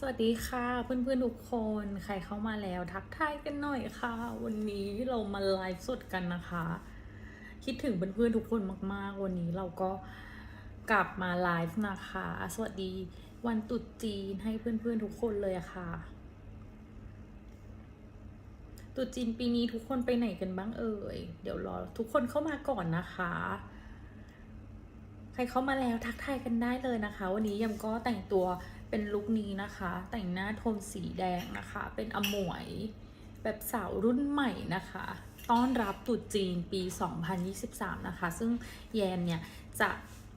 สวัสดีค่ะ เพื่อนๆทุกคนใครเข้ามาแล้วทักทายกันหน่อยค่ะ วันนี้เรามาไลฟ์สดกันนะคะ คิดถึงเพื่อนๆทุกคนมากๆ วันนี้เราก็กลับมาไลฟ์นะคะ สวัสดีวันตรุษจีนให้เพื่อนๆทุกคนเลยค่ะตรุษจีนปีนี้ทุกคนไปไหนกันบ้างเอ่ยเดี๋ยวรอทุกคนเข้ามาก่อนนะคะ ใครเข้ามาแล้วทักทายกันได้เลยนะคะ วันนี้ยำก็แต่งตัว เป็นลุคนี้นะคะ แต่งหน้าโทนสีแดงนะคะ เป็นอมวย แบบสาวรุ่นใหม่นะคะ ต้อนรับตรุษจีนปี 2023 นะคะ ซึ่งแยมเนี่ยจะ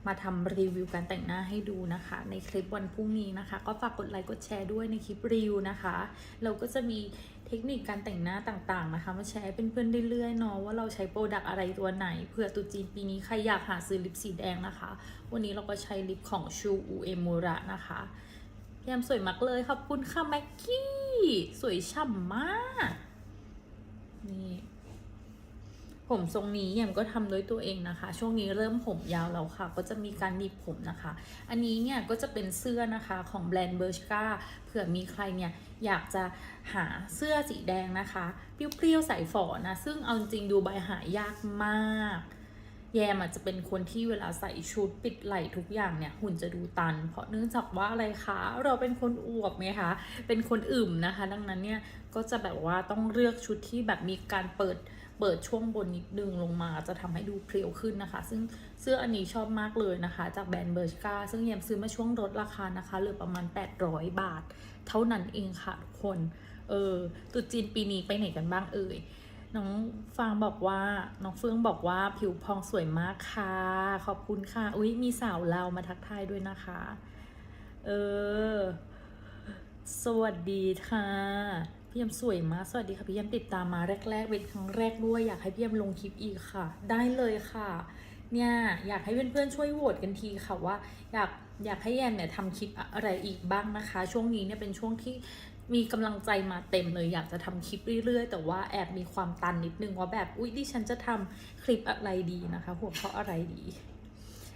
มาทำรีวิวการแต่งหน้าให้ดูนะคะ ในคลิปวันพรุ่งนี้นะคะ ก็ฝากกดไลค์กดแชร์ด้วยในคลิปรีวิวนะคะ เราก็จะมีเทคนิคการแต่งหน้าต่างๆนะคะ มาแชร์ให้เพื่อนเรื่อยๆเนาะว่าเราใช้โปรดักต์อะไรตัวไหนเผื่อตุจีนปีนี้ใครอยากหาซื้อลิปสีแดงนะคะ วันนี้เราก็ใช้ลิปของชูอูเอมูระนะคะ แยมสวยมากเลยขอบคุณค่ะแม็กกี้ สวยฉ่ำมาก นี่ ผมทรงนี้แยมก็ทำด้วยตัวเองนะคะ ช่วงนี้เริ่มผมยาวแล้วค่ะ ก็จะมีการหนีบผมนะคะ อันนี้เนี่ยก็จะเป็นเสื้อนะคะของแบรนด์เบอร์ชกาเผื่อมีใครเนี่ยอยากจะหาเสื้อสีแดงนะคะเปรี้ยวๆใส่ฝอนะ ซึ่งเอาจริงดูใบหายากมาก แยมอาจจะเป็นคนที่เวลาใส่ชุดปิดไหล่ทุกอย่างเนี่ยหุ่นจะดูตัน เพราะเนื่องจากว่าอะไรคะ เราเป็นคนอวบไงคะ เป็นคนอึมนะคะ ดังนั้นเนี่ยก็จะแบบว่าต้องเลือกชุดที่แบบมีการเปิดเปิดช่วงบนนิดนึงลงมาจะทำให้ดูเพรียวขึ้นนะคะ ซึ่งเสื้ออันนี้ชอบมากเลยนะคะ จากแบรนด์เบอร์ชกาซึ่งแยมซื้อมาช่วงลดราคานะคะเหลือประมาณ 800 บาท เท่านั้นเองค่ะทุกคน เออตรุษจีนปีนี้ไปไหนกันบ้างเอ่ย น้องฟางบอกว่า น้องเฟื่องบอกว่าผิวพองสวยมากค่ะ ขอบคุณค่ะ อุ้ยมีสาวเรามาทักทายด้วยนะคะ เออ สวัสดีค่ะ พี่ยมสวยมาก สวัสดีค่ะ พี่ยมติดตามมาแรก ๆ เป็นครั้งแรกด้วยอยากให้พี่ยมลงคลิปอีกค่ะ ได้เลยค่ะ เนี่ยอยากให้เพื่อนๆช่วยโหวตกันทีค่ะว่า อยากอยากให้แยมเนี่ยทำคลิปอะไรอีกบ้างนะคะ ช่วงนี้เนี่ยเป็นช่วงที่ มีกำลังใจมาเต็มเลยอยากจะทำคลิปเรื่อยๆ แต่ว่าแอบมีความตันนิดนึงว่าแบบอุ๊ยดิฉันจะทำคลิปอะไรดีนะคะ หัวข้ออะไรดี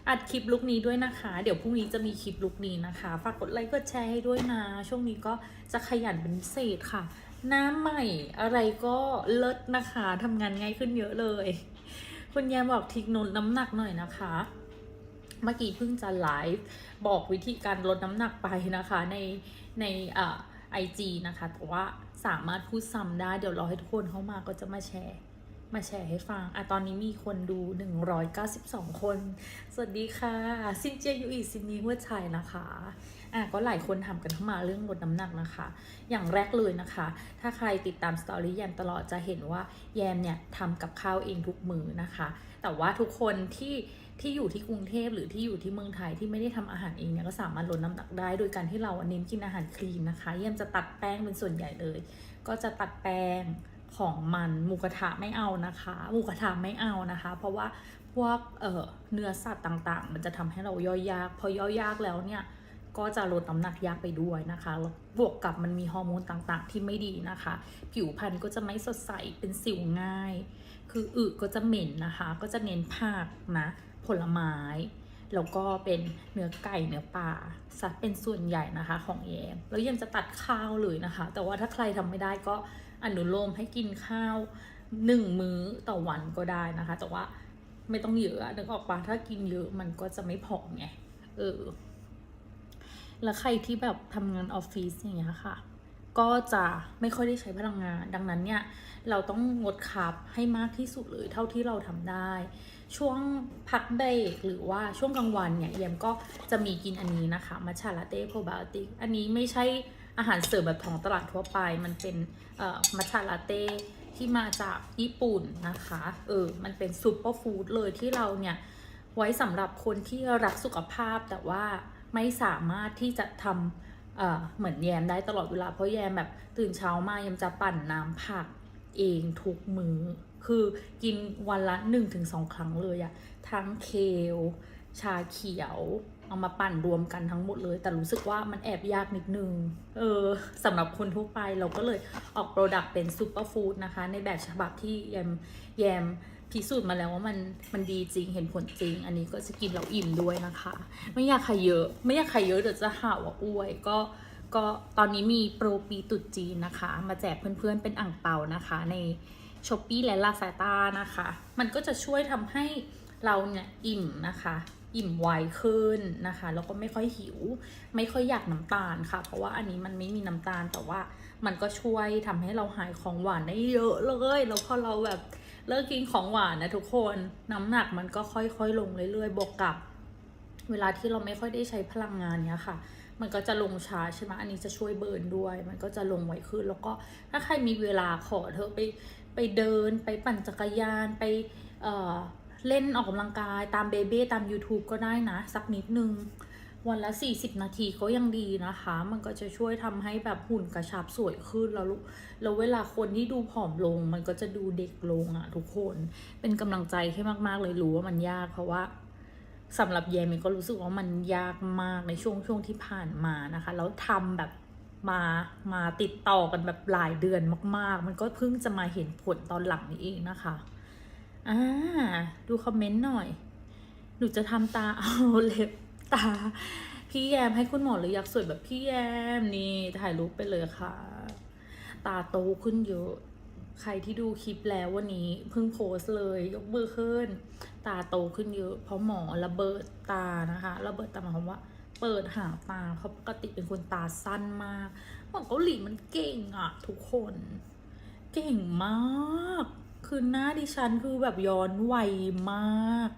อัดคลิปลุกนี้ด้วยนะคะ เดี๋ยวพรุ่งนี้จะมีคลิปลุกนี้นะคะ ฝากกดไลค์กดแชร์ให้ด้วยนะ ช่วงนี้ก็จะขยันเป็นพิเศษค่ะ หน้าใหม่อะไรก็เลิศนะคะทำงานง่ายขึ้นเยอะเลย คุณแยมบอกทิกนนน้ำหนักหน่อยนะคะเมื่อกี้เพิ่งจะไลฟ์บอกวิธีการลดน้ำหนักไปนะคะ ในในอ่า ไอจีนะคะ แต่ว่าสามารถพูดซ้ำได้ เดี๋ยวรอให้ทุกคนเข้ามาก็จะมาแชร์มาแชร์ให้ฟัง อะ ตอนนี้มีคนดู 192 คน สวัสดีค่ะ ซินเจียยูอีซินนี้หัวชัยนะคะ อะ ก็หลายคนถามกันเข้ามาเรื่องลดน้ำหนักนะคะ อย่างแรกเลยนะคะ ถ้าใครติดตามสตอรี่แยมตลอดจะเห็นว่าแยมเนี่ยทำกับข้าวเองทุกมือนะคะ แต่ว่าทุกคนที่ ที่อยู่ที่กรุงเทพหรือที่อยู่ที่เมืองไทยที่ไม่ได้ทำอาหารเองเนี่ยก็สามารถลดน้ำหนักได้ โดยการที่เราเน้นกินอาหารคลีนนะคะแยมจะตัดแป้งเป็นส่วนใหญ่เลย ก็จะตัดแป้งของมันหมูกระทะไม่เอานะคะ หมูกระทะไม่เอานะคะ เพราะว่าพวกเเนื้อสัตว์ต่างๆ มันจะทำให้เราย่อยยาก พอย่อยยากแล้วเนี่ยก็จะลดน้ำหนักยากไปด้วยนะคะ บวกกับมันมีฮอร์โมนต่างๆ ที่ไม่ดีนะคะ ผิวพรรณก็จะไม่สดใส เป็นสิวง่าย คืออึก็จะเหม็นนะคะ ก็จะเน้นผักนะ ผลไม้ แล้วก็เป็นเนื้อไก่เนื้อปลาซะเป็นส่วนใหญ่นะคะของแยมแล้วยังจะตัดข้าวเลยนะคะ แต่ว่าถ้าใครทำไม่ได้ก็อนุโลมให้กินข้าวหนึ่งมื้อต่อวันก็ได้นะคะ แต่ว่าไม่ต้องเยอะนึกออกปะถ้ากินเยอะมันก็จะไม่ผอมไงเออแล้วใครที่แบบทำงานออฟฟิศอย่างเงี้ยค่ะ ก็จะไม่ค่อยได้ใช้พลังงาน ดังนั้นเนี่ยเราต้องงดคาร์บให้มากที่สุดเลยเท่าที่เราทำได้ ช่วงพักเบรกหรือว่าช่วงกลางวันเนี่ยเยมก็จะมีกินอันนี้นะคะมัชชาลาเต้โปรไบโอติกอันนี้ไม่ใช่อาหารเสริมแบบท้องตลาดทั่วไป มันเป็นมัชชาลาเต้ที่มาจากญี่ปุ่นนะคะ เออ มันเป็นซูเปอร์ฟู้ดเลยที่เราเนี่ย ไว้สำหรับคนที่รักสุขภาพแต่ว่าไม่สามารถที่จะทำ เหมือนแยมได้ตลอดเวลาเพราะแยมแบบตื่นเช้ามาแยมจะปั่นน้ำผักเองทุกมือ้อ คือกินวันละ 1-2 ครั้งเลยอะทั้งเคล ชาเขียว เอามาปั่นรวมกันทั้งหมดเลย แต่รู้สึกว่ามันแอบยากนิดนึง เออสำหรับคนทั่วไปเราก็เลยออกโปรดักต์เป็นซูเปอร์ฟู้ดนะคะ ในแบบฉบับที่แยมแยม พิสูจน์มาแล้วว่ามันมันดีจริงเห็นผลจริง อันนี้ก็จะกินแล้วอิ่มด้วยนะคะ ไม่อยากใครเยอะ ไม่อยากใครเยอะเดี๋ยวจะหาว่าอ้วยก็ก็ตอนนี้มีโปรปีตุดจีนนะคะ มาแจกเพื่อนๆเป็นอ่างเปานะคะ ใน s h อ p e e และ Lazada นะคะ มันก็จะช่วยทำให้เราเนี่ยอิ่มนะคะ อิ่มไวขึ้นนะคะ แล้วก็ไม่ค่อยหิว ไม่ค่อยอยากน้ำตาลค่ะ เพราะว่าอันนี้มันไม่มีน้ำตาลแต่ว่ามันก็ช่วยทำให้เราหายของหวานได้เยอะเลย แล้วพอเราแบบ เลิกกินของหวานนะทุกคนน้ำหนักมันก็ค่อยๆลงเรื่อยๆบวกกับ เวลาที่เราไม่ค่อยได้ใช้พลังงานเนี้ยค่ะ มันก็จะลงช้าใช่ไหมอันนี้จะช่วยเบิร์นด้วย มันก็จะลงไวขึ้น แล้วก็ถ้าใครมีเวลาขอเธอะไปไปเดินไปปั่นจักรยานไปเอ่อเล่นออกกำลังกายตามเบเบ้ตาม YouTube ก็ได้นะ สักนิดนึง วันละ 40 นาทีก็ยังดีนะคะ มันก็จะช่วยทำให้แบบหุ่นกระชับสวยขึ้นแล้วแล้วเวลาคนที่ดูผอมลง มันก็จะดูเด็กลงอะทุกคน เป็นกำลังใจให้มากๆเลยรู้ว่ามันยากเพราะว่าสำหรับแยมก็รู้สึกว่ามันยากมากในช่วงช่วงที่ผ่านมานะคะ แล้วทำแบบมามาติดต่อกันแบบหลายเดือนมาก ๆ มันก็เพิ่งจะมาเห็นผลตอนหลังนี้เองนะคะอ่าดูคอมเมนต์หน่อย หนูจะทำตาเอาเล็บ ตา พี่แยมให้คุณหมอหรืออยากสวยแบบพี่แยมนี่ถ่ายรูปไปเลยค่ะ ตาโตขึ้นเยอะ ใครที่ดูคลิปแล้ววันนี้เพิ่งโพสเลย ยกมือขึ้น ตาโตขึ้นเยอะ เพราะหมอระเบิดตานะคะระเบิดตาหมายความว่าเปิดหางตาเพราะปกติเป็นคนตาสั้นมากหมอเกาหลีมันเก่งอะทุกคน เก่งมาก คือหน้าดิฉันคือแบบย้อนวัยมาก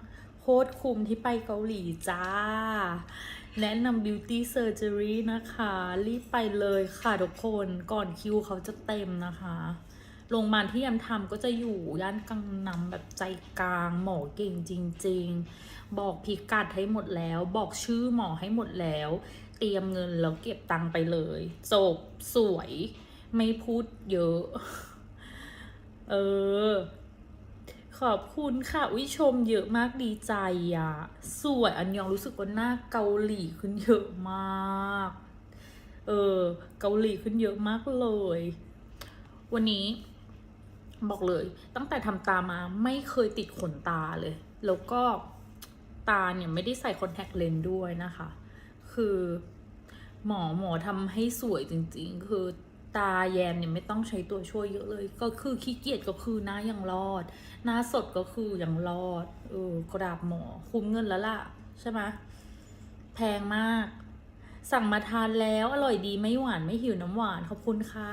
คตรคุ้มที่ไปเกาหลีจ้า แนะนำ beauty surgery นะคะ รีบไปเลยค่ะทุกคนก่อนคิวเขาจะเต็มนะคะโรงพยาบาลที่ยำทำก็จะอยู่ย่านกังนำแบบใจกลางหมอเก่งจริง ๆ บอกพิกัดให้หมดแล้ว บอกชื่อหมอให้หมดแล้ว เตรียมเงินแล้วเก็บตังค์ไปเลย จบสวย ไม่พูดเยอะ เออ ขอบคุณค่ะวิชมเยอะมากดีใจอะสวยอันยองรู้สึกว่าหน้าเกาหลีขึ้นเยอะมาก เออ เกาหลีขึ้นเยอะมากเลย วันนี้บอกเลย ตั้งแต่ทำตามาไม่เคยติดขนตาเลย แล้วก็ตาเนี่ยไม่ได้ใส่คอนแทคเลนส์ด้วยนะคะ คือหมอหมอทำให้สวยจริง ๆ คือ ตาแยมเนี่ยไม่ต้องใช้ตัวช่วยเยอะเลย ก็คือขี้เกียจก็คือหน้ายังรอด หน้าสดก็คือยังรอด เออกราบหมอคุ้มเงินแล้วล่ะ ใช่ไหมแพงมาก สั่งมาทานแล้วอร่อยดีไม่หวานไม่หิวน้ำหวานขอบคุณค่ะ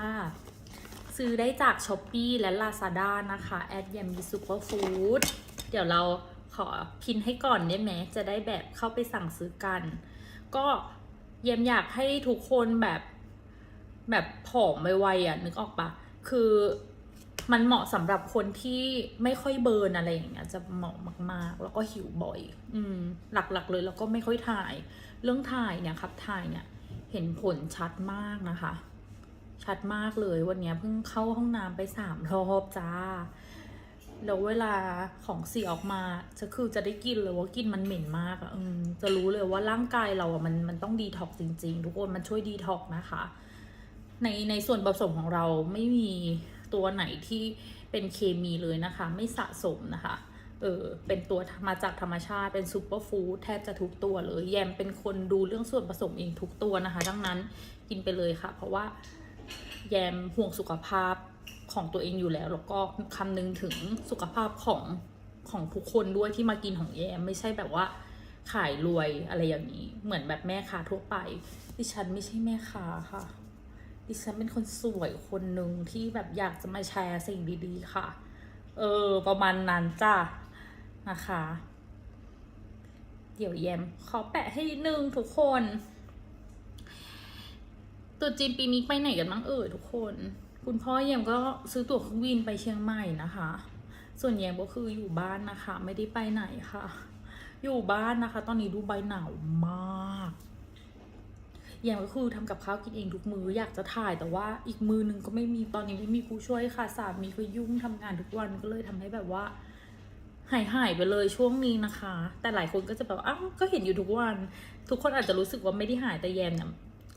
ซื้อได้จาก s h อ p e e และ Lazada นะคะแอดยามีซูเปอร์ฟู้ดเดี๋ยวเราขอพินให้ก่อนได้ไหมจะได้แบบเข้าไปสั่งซื้อกัน ก็เยมอยากให้ทุกคนแบบ แบบผอมไวๆอะนึกออกปะคือมันเหมาะสำหรับคนที่ไม่ค่อยเบิร์นอะไรอย่างเงี้ยจะเหมาะมากๆ แล้วก็หิวบ่อย อืม หลักๆเลยแล้วก็ไม่ค่อยถ่าย เรื่องถ่ายเนี่ยครับถ่ายเนี่ย เห็นผลชัดมากนะคะ ชัดมากเลยวันนี้เพิ่งเข้าห้องน้ำไปสามรอบจ้าแล้วเวลาของเสียออกมาจะคือจะได้กินเลยว่ากินมันเหม็นมากอะอืมจะรู้เลยว่าร่างกายเราอะมันมันต้องดีท็อกจริง ๆ ทุกคนมันช่วยดีท็อกนะคะ ในในส่วนผสมของเราไม่มีตัวไหนที่เป็นเคมีเลยนะคะ ไม่สะสมนะคะ เออเป็นตัวมาจากธรรมชาติเป็นซูเปอร์ฟู้ดแทบจะทุกตัวเลยแยมเป็นคนดูเรื่องส่วนผสมเองทุกตัวนะคะ ดังนั้นกินไปเลยค่ะ เพราะว่าแยมห่วงสุขภาพของตัวเองอยู่แล้ว แล้วก็คำนึงถึงสุขภาพของของทุกคนด้วยที่มากินของแยมไม่ใช่แบบว่าขายรวยอะไรอย่างนี้ เหมือนแบบแม่ค้าทั่วไป ดิฉันไม่ใช่แม่ค้าค่ะ ดิฉันเป็นคนสวยคนหนึ่งที่แบบอยากจะมาแชร์สิ่งดีๆค่ะ เออ ประมาณนั้นจ้ะนะคะ เดี๋ยวแยมขอแปะให้นิดนึงทุกคนตรุษจีนปีนี้ไปไหนกันบ้างเอ่ยทุกคน คุณพ่อแยมก็ซื้อตั๋วเครื่องบินไปเชียงใหม่นะคะ ส่วนแยมก็คืออยู่บ้านนะคะ ไม่ได้ไปไหนค่ะ อยู่บ้านนะคะ ตอนนี้ดูใบหนาวมาก อย่างก็คือทำกับข้าวกินเองทุกมืออยากจะถ่ายแต่ว่าอีกมือหนึงก็ไม่มีตอนนี้ไม่มีผู้ช่วยค่ะสามีก็ยุ่งทำงานทุกวันก็เลยทำให้แบบว่าหายหายไปเลยช่วงนี้นะคะ แต่หลายคนก็จะแบบอ้าวก็เห็นอยู่ทุกวัน ทุกคนอาจจะรู้สึกว่าไม่ได้หายแต่แยมเนี่ย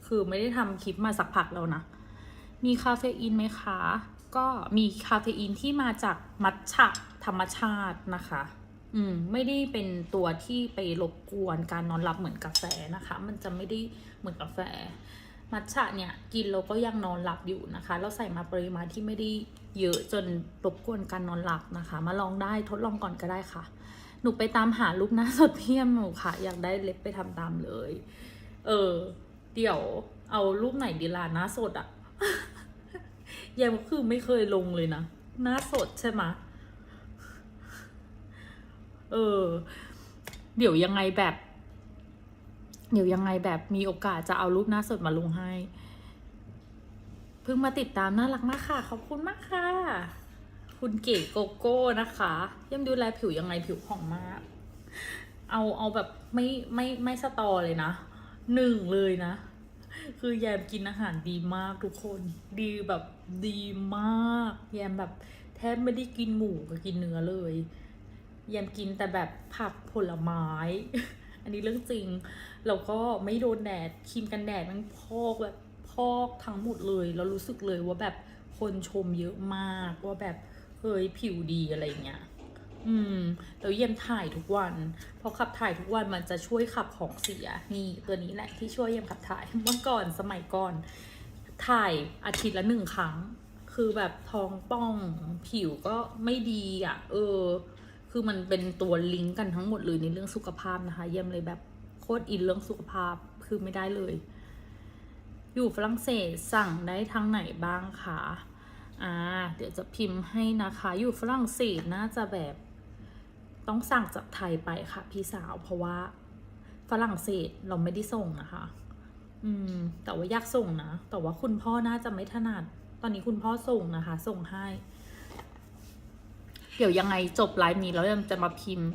คือไม่ได้ทำคลิปมาสักพักแล้วนะ มีคาเฟอีนไหมคะ ก็มีคาเฟอีนที่มาจากมัทฉะธรรมชาตินะคะ อืมไม่ได้เป็นตัวที่ไปรบกวนการนอนหลับเหมือนกาแฟนะคะ มันจะไม่ได้เหมือนกาแฟ มัทฉะเนี่ยกินแล้วก็ยังนอนหลับอยู่นะคะ เราใส่มาปริมาณที่ไม่ได้เยอะจนรบกวนการนอนหลับนะคะ มาลองได้ทดลองก่อนก็ได้ค่ะ หนูไปตามหารูปหน้าสดเพียมหนูค่ะ อยากได้เล็บไปทำตามเลย เออ เดี๋ยวเอารูปไหนดีล่ะหน้าสดอะยายก็คือไม่เคยลงเลยนะหน้าสดใช่ไหม เออ เดี๋ยวยังไงแบบ เดี๋ยวยังไงแบบมีโอกาสจะเอารูปหน้าสดมาลงให้ เพิ่งมาติดตามน่ารักมากค่ะ ขอบคุณมากค่ะ คุณเก๋โกโก้นะคะยังดูแลผิวยังไงผิวผ่องมาก เอาเอาแบบไม่ไม่ไม่สตอเลยนะหนึ่งเลยนะคือแยมกินอาหารดีมากทุกคน ดีแบบดีมาก แยมแบบแทบไม่ได้กินหมูกับกินเนื้อเลย แยมกินแต่แบบผักผลไม้ อันนี้เรื่องจริง แล้วก็ไม่โดนแดดครีมกันแดดมันพอกแบบพอกทั้งหมดเลยแล้วรู้สึกเลยว่าแบบคนชมเยอะมากว่าแบบเฮ้ยผิวดีอะไรเงี้ย อืมแล้วเยี่ยมถ่ายทุกวัน เพราะขับถ่ายทุกวันมันจะช่วยขับของเสีย นี่ตัวนี้แหละที่ช่วยเยี่ยมขับถ่าย เมื่อก่อนสมัยก่อน ถ่ายอาทิตย์ละหนึ่งครั้ง คือแบบท้องป่องผิวก็ไม่ดีอะ เออ คือมันเป็นตัวลิงก์กันทั้งหมดเลยในเรื่องสุขภาพนะคะ เยี่ยมเลยแบบโคตรอินเรื่องสุขภาพคือไม่ได้เลย อยู่ฝรั่งเศสสั่งได้ทางไหนบ้างคะอ่าเดี๋ยวจะพิมพ์ให้นะคะ อยู่ฝรั่งเศสน่าจะแบบต้องสั่งจากไทยไปค่ะ พี่สาวเพราะว่าฝรั่งเศสเราไม่ได้ส่งนะคะ อืม แต่ว่าอยากส่งนะ แต่ว่าคุณพ่อน่าจะไม่ถนัด ตอนนี้คุณพ่อส่งนะคะ ส่งให้ เดี๋ยวยังไงจบไลฟ์นี้แล้วยังจะมาพิมพ์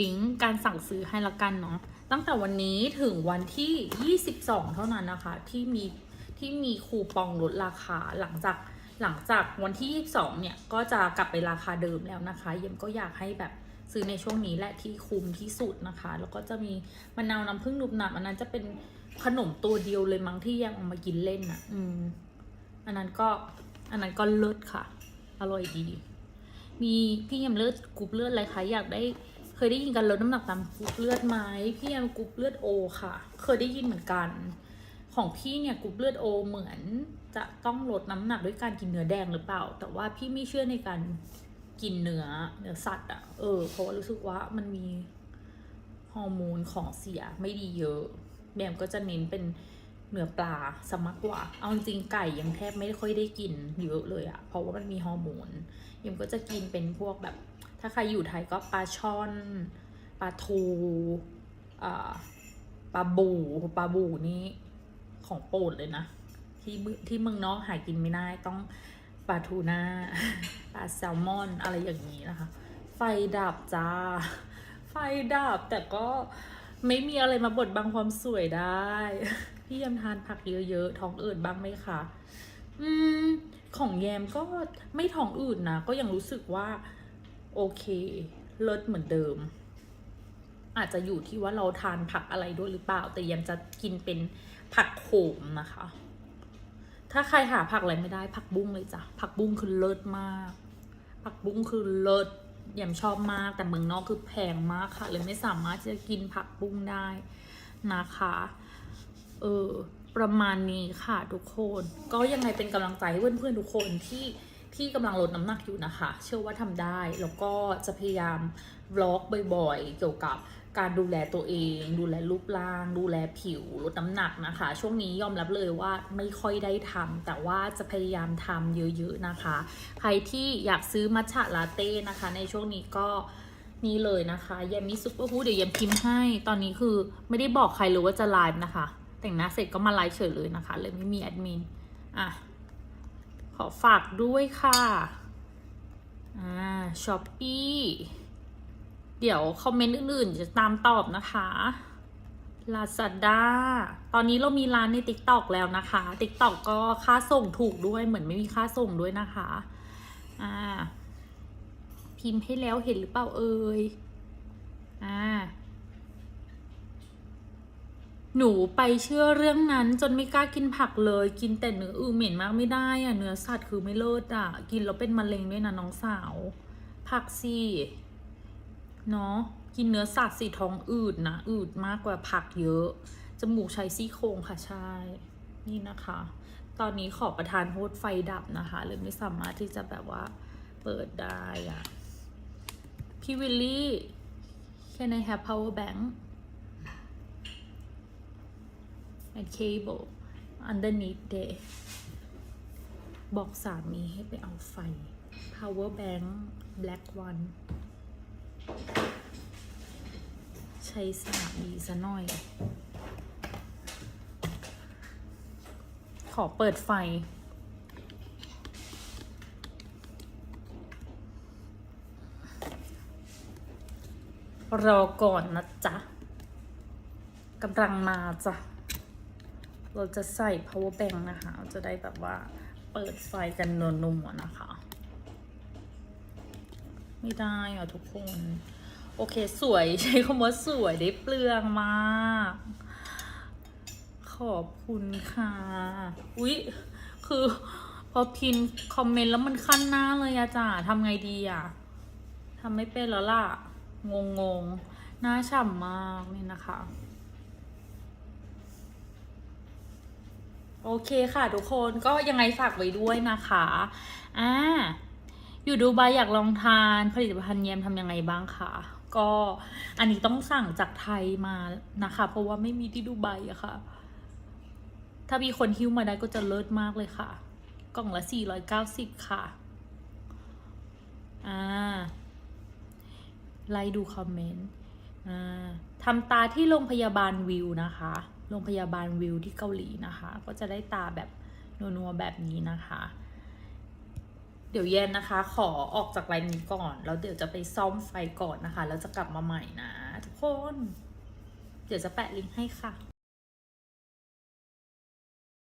ลิงก์การสั่งซื้อให้ละกันเนาะตั้งแต่วันนี้ถึงวันที่ 22 เท่านั้นนะคะ ที่มีที่มีคูปองลดราคาหลังจากหลังจากวันที่ 22 เนี่ย ก็จะกลับไปราคาเดิมแล้วนะคะเยมก็อยากให้แบบซื้อในช่วงนี้แหละที่คุ้มที่สุดนะคะ แล้วก็จะมีมะนาวน้ำผึ้งหนุบหนับอันนั้นจะเป็นขนมตัวเดียวเลยมั้งที่ยังเอามากินเล่นอะ อืม อันนั้นก็ อันนั้นก็เลิศค่ะ อร่อยดี มีพี่ยำเลือดกรุ๊ปเลือดอะไรคะอยากได้ เคยได้ยินกันลดน้ำหนักตามกรุ๊ปเลือดไหมพี่ยำกรุ๊ปเลือดโอค่ะ เคยได้ยินเหมือนกัน ของพี่เนี่ยกรุ๊ปเลือดโอเหมือนจะต้องลดน้ำหนักด้วยการกินเนื้อแดงหรือเปล่า แต่ว่าพี่ไม่เชื่อในการกินเนื้อเนื้อสัตว์อะเออเพราะว่ารู้สึกว่ามันมีฮอร์โมนของเสียไม่ดีเยอะแบมก็จะเน้นเป็น เนื้อปลาสมากกว่า เอาจริงไก่ยังแทบไม่ค่อยได้กินเยอะเลยอะเพราะว่ามันมีฮอร์โมนยังก็จะกินเป็นพวกแบบ ถ้าใครอยู่ไทยก็ปลาช่อนปลาทูปลาบูปลาบูนี่ของโปรดเลยนะ ที่มืองที่เมืองนอกหากินไม่ได้ต้องปลาทูน่าปลาแซลมอนอะไรอย่างนี้นะคะ ไฟดับจ้า ไฟดับแต่ก็ไม่มีอะไรมาบดบังความสวยได้ พี่ยำทานผักเยอะๆท้องอืดบ้างไหมคะ อืม ของแยมก็ไม่ท้องอืดนะ ก็ยังรู้สึกว่าโอเค เลิศเหมือนเดิม อาจจะอยู่ที่ว่าเราทานผักอะไรด้วยหรือเปล่า แต่แยมจะกินเป็นผักโขมนะคะ ถ้าใครหาผักอะไรไม่ได้ ผักบุ้งเลยจ้ะ ผักบุ้งคือเลิศมาก ผักบุ้งคือเลิศแยมชอบมากแต่เมืองนอกคือแพงมากค่ะเลยไม่สามารถจะกินผักบุ้งได้นะคะ เออประมาณนี้ค่ะทุกคน ก็ยังไงเป็นกำลังใจให้เพื่อนๆทุกคนที่ที่กำลังลดน้ำหนักอยู่นะคะ เชื่อว่าทำได้ แล้วก็จะพยายามบล็อกบ่อยๆ เกี่ยวกับการดูแลตัวเอง ดูแลรูปร่าง ดูแลผิว ลดน้ำหนักนะคะ ช่วงนี้ยอมรับเลยว่าไม่ค่อยได้ทำ แต่ว่าจะพยายามทำเยอะๆนะคะ ใครที่อยากซื้อมัทฉะลาเต้นะคะ ในช่วงนี้ก็นี่เลยนะคะยามิซุปเปอร์ฮูดเดี๋ยวยามพิมพ์ให้ ตอนนี้คือไม่ได้บอกใครเลยว่าจะไลฟ์นะคะ แต่งหน้าเสร็จก็มาไลฟ์เฉยเลยนะคะ เลยไม่มีแอดมิน อะ ขอฝากด้วยค่ะ อ่าช้อปปี้เดี๋ยวคอมเมนต์อื่นๆ จะตามตอบนะคะ Lazada ตอนนี้เรามีร้านใน TikTok แล้วนะคะ TikTok ก็ค่าส่งถูกด้วยเหมือนไม่มีค่าส่งด้วยนะคะ อ่า พิมพ์ให้แล้วเห็นหรือเปล่าเอ่ยอ่า หนูไปเชื่อเรื่องนั้นจนไม่กล้ากินผักเลย กินแต่เนื้ออือเหม็นมากไม่ได้อะเนื้อสัตว์คือไม่เลิศอะกินแล้วเป็นมะเร็งด้วยนะน้องสาว ผักสิเนาะกินเนื้อสัตว์สิท้องอืดนะอืดมากกว่าผักเยอะจมูกใช้ซี่โครงค่ะใช่นี่นะคะ ตอนนี้ขอประทานโทษไฟดับนะคะเลยไม่สามารถที่จะแบบว่าเปิดได้อะพี่วิลลี่ can I have power bank a cable underneath there บอกสามีให้ไปเอาไฟ power bank black one ใช้สามีซะหน่อย ขอเปิดไฟ รอก่อนนะจ๊ะกำลังมาจ้ะ เราจะใส่ power bank นะคะจะได้แบบว่าเปิดไฟกันนัวๆนะคะ ไม่ได้อะทุกคน โอเคสวยใช้คำว่าสวยได้เปลืองมาก ขอบคุณค่ะ อุ๊ย คือพอพิมพ์คอมเมนต์แล้วมันขั้นหน้าเลยอะจ้ะทำไงดีอะทำไม่เป็นแล้วล่ะ งงงๆหน้าฉ่ำมากนี่นะคะ โอเคค่ะทุกคนก็ยังไงฝากไว้ด้วยนะคะอ่าอยู่ดูไบอยากลองทานผลิตภัณฑ์แยมทำยังไงบ้างคะก็อันนี้ต้องสั่งจากไทยมานะคะ เพราะว่าไม่มีที่ดูไบอะค่ะ ถ้ามีคนหิ้วมาได้ก็จะเลิศมากเลยค่ะ กล่องละ 490 ค่ะ อ่า ไล่ดูคอมเมนต์ อ่าทำตาที่โรงพยาบาลวิวนะคะ โรงพยาบาลวิวที่เกาหลีนะคะ ก็จะได้ตาแบบนัวๆแบบนี้นะคะ เดี๋ยวเย็นนะคะ ขอออกจากไลน์นี้ก่อน แล้วเดี๋ยวจะไปซ่อมไฟก่อนนะคะ แล้วจะกลับมาใหม่นะทุกคน เดี๋ยวจะแปะลิงก์ให้ค่ะ